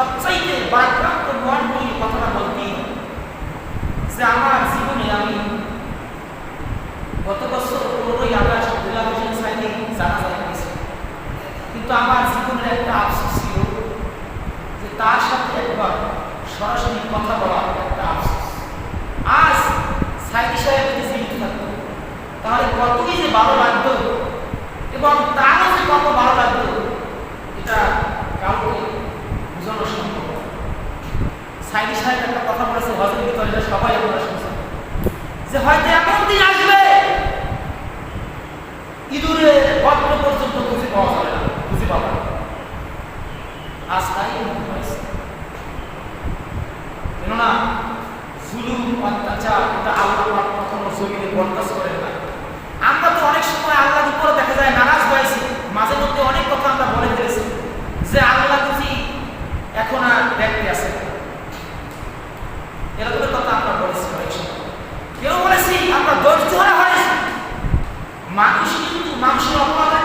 সবচাইতে বাক্রান্ত মন বলি কথাটা বলতে যে আমার জীবনে আমি গত বছর পনেরোই আগস্ট দুলা হোসেন সাইনে জানাজা কিন্তু আমার জীবনের একটা আফসোস ছিল যে তার সাথে একবার সরাসরি কথা বলা একটা আফসোস। আজ সাইদি সাহেব যদি জীবিত থাকতো, তাহলে কতই যে ভালো লাগতো এবং তারও যে কত ভালো সাইদি সাহেব একটা কথা বলেছে হজের ভিতরে সবাই আপনারা শুনছেন যে হয়তো এমন দিন আসবে, ইঁদুরে পত্র পর্যন্ত খুঁজে পাওয়া যাবে না, খুঁজে পাওয়া আজ তাই কেননা, জুলুম, অত্যাচার, এটা আল্লাহ কখনো জমিনে বরদাস্ত করেন আমরা মানুষ কিন্তু মানুষের অপরাধের